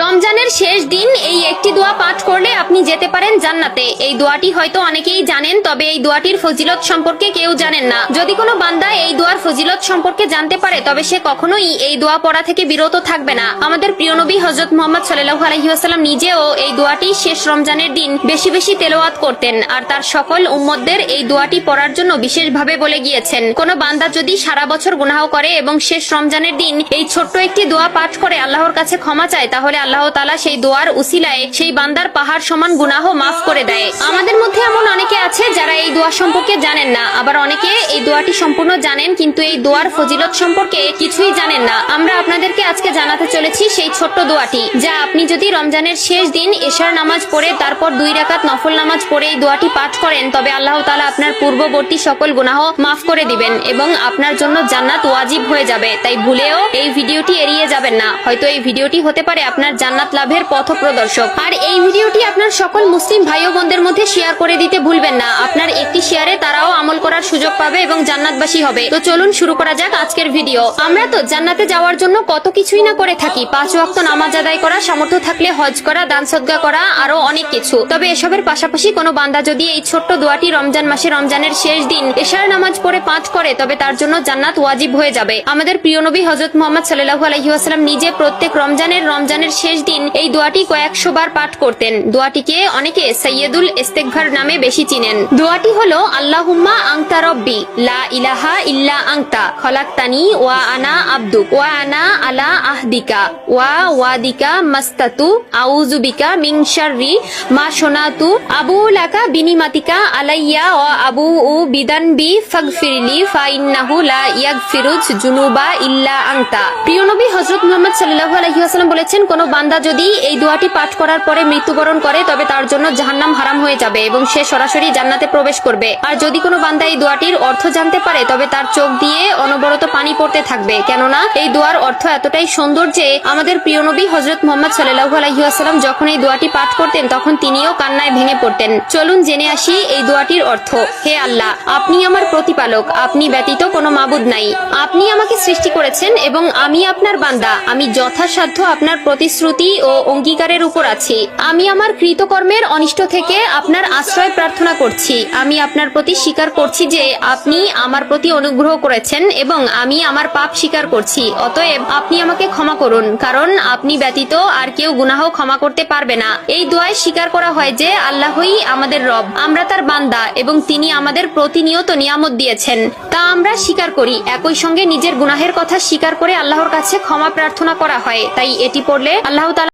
রমজানের শেষ দিন এই একটি দোয়া পাঠ করলে আপনি যেতে পারেন জান্নাতে। এই দোয়াটি হয়তো অনেকেই জানেন, তবে এই দোয়াটির ফজিলত সম্পর্কে কেউ জানেন না। যদি কোনো বান্দা এই দোয়ার ফজিলত সম্পর্কে জানতে পারে, তবে সে কখনোই এই দোয়া পড়া থেকে বিরত থাকবে না। আমাদের প্রিয় নবী হজরত মোহাম্মদ সাল্লাহ আলহিহাস্লাম নিজেও এই দোয়াটি শেষ রমজানের দিন বেশি বেশি তেলাওয়াত করতেন আর তার সকল উম্মতদের এই দোয়াটি পড়ার জন্য বিশেষভাবে বলে গিয়েছেন। কোনো বান্দা যদি সারা বছর গুনাহ করে এবং শেষ রমজানের দিন এই ছোট্ট একটি দোয়া পাঠ করে আল্লাহর কাছে ক্ষমা চায়, তাহলে আল্লাহ তালা সেই দোয়ার উসিলায় সেই বান্দার পাহাড় সমান গুনাহ মাফ করে দেয়। আমাদের মধ্যে এমন অনেকে আছে যারা এই দোয়া সম্পর্কে জানেন না। আবার অনেকে এই দোয়াটি সম্পূর্ণ জানেন কিন্তু এই দোয়ার ফজিলত সম্পর্কে কিছুই জানেন না। আমরা আপনাদেরকে আজকে জানাতে চলেছি সেই ছোট্ট দোয়াটি, যা আপনি যদি রমজানের শেষ দিন এশার নামাজ পড়ে তারপর দুই রাকাত নফল নামাজ পড়ে এই দোয়াটি পাঠ করেন, তবে আল্লাহ তালা আপনার পূর্ববর্তী সকল গুনাহ মাফ করে দিবেন এবং আপনার জন্য জান্নাত ওয়াজিব হয়ে যাবে। তাই ভুলেও এই ভিডিওটি এড়িয়ে যাবেন না। হয়তো এই ভিডিওটি হতে পারে আপনার জান্নাত লাভের পথ প্রদর্শক। আর এই ভিডিওটি আপনার সকল মুসলিম ভাই ও বোনদের মধ্যে শেয়ার করে দিতে ভুলবেন না। আপনার একটি শেয়ারে তারাও আমল করার সুযোগ পাবে এবং জান্নাতবাসী হবে। তো চলুন শুরু করা যাক আজকের ভিডিও আমরা তো জান্নাতে যাওয়ার জন্য কত কিছুই না করে থাকি। পাঁচ ওয়াক্ত নামাজ আদায় করা, সামর্থ্য থাকলে হজ করা, দান সদ্গা করা আরও অনেক কিছু। তবে এসবের পাশাপাশি কোনো বান্দা যদি এই ছোট্ট দোয়াটি রমজান মাসে রমজানের শেষ দিন এশার নামাজ পড়ে পাঁচ করে, তবে তার জন্য জান্নাত ওয়াজিব হয়ে যাবে। আমাদের প্রিয় নবী হজরত মোহাম্মদ সাল্লাহু আলহিহাস্লাম নিজে প্রত্যেক রমজানের রমজানের শেষ দিন এই দোয়াটি কয়েকশো বার পাঠ করতেন। দোয়াটিকে অনেকে সৈয়দুল ইস্তেকভার নামে বেশি চিনেন। দোয়াটি হলো, আল্লাহুম্মা আংতা রব্বি, লা ইলাহা ইল্লা আংতা খলাক্তানি ওয়া আনা আব্দু, ওয়া আনা আলা আহদিকা, ওয়া ওয়াদিকা মাস্তাতু আউজুবিকা মিং শাররি মা সোনাতু আবু লাকা বিনিমাতিকা আলাইয়া ও আবু উ বিদান বি ফাগফিরলি ফাইন্নাহু লা ইয়াগফিরুজ জুনুবা ইল্লা আংতা প্রিয় নবী হযরত মুহাম্মদ সাল্লাল্লাহু আলাইহি ওয়াসাল্লাম বলেছেন, কোন বান্দা যদি এই দোয়াটি পাঠ করার পরে মৃত্যুবরণ করে, তবে তার জন্য জাহান্নাম হারাম হয়ে যাবে এবং সে সরাসরি জান্নাতে প্রবেশ করবে। আর যদি কোনো বান্দা এই দোয়াটির অর্থ জানতে পারে, তবে তার চোখ দিয়ে অনবরত পানি পড়তে থাকবে। কেননা, এই দোয়ার অর্থ এতটাই সুন্দর যে, আমাদের প্রিয় নবী হযরত মোহাম্মদ সাল্লাল্লাহু আলাইহি ওয়াসাল্লাম যখন এই দোয়াটি পাঠ করতেন, তখন তিনিও কান্নায় ভেঙে পড়তেন। চলুন জেনে আসি এই দোয়াটির অর্থ। হে আল্লাহ, আপনি আমার প্রতিপালক, আপনি ব্যতীত কোনো মাবুদ নাই। আপনি আমাকে সৃষ্টি করেছেন এবং আমি আপনার বান্দা। আমি যথাসাধ্য আপনার প্রতিশ্রুতি ও অঙ্গীকারের উপর আছি। আমি আমার কৃতকর্মের অনিষ্ট থেকে আপনার আশ্রয় প্রার্থনা করছি। আমি আপনার প্রতি স্বীকার করছি যে আপনি আমার প্রতি অনুগ্রহ করেছেন এবং আমি আমার পাপ স্বীকার করছি। অতএব আপনি আমাকে ক্ষমা করুন, কারণ আপনি ব্যতীত আর কেউ গুনাহ ক্ষমা করতে পারবে না। এই দোয়ায় স্বীকার করা হয় যে আল্লাহই আমাদের রব। আমরা তার বান্দা এবং তিনি আমাদের প্রতিনিয়ত নিয়ামত দিয়েছেন। তা আমরা স্বীকার করি। একই সঙ্গে নিজের গুনাহের কথা স্বীকার করে আল্লাহর কাছে ক্ষমা প্রার্থনা করা হয়। তাই এটি পড়লে আল্লাহ তাআলা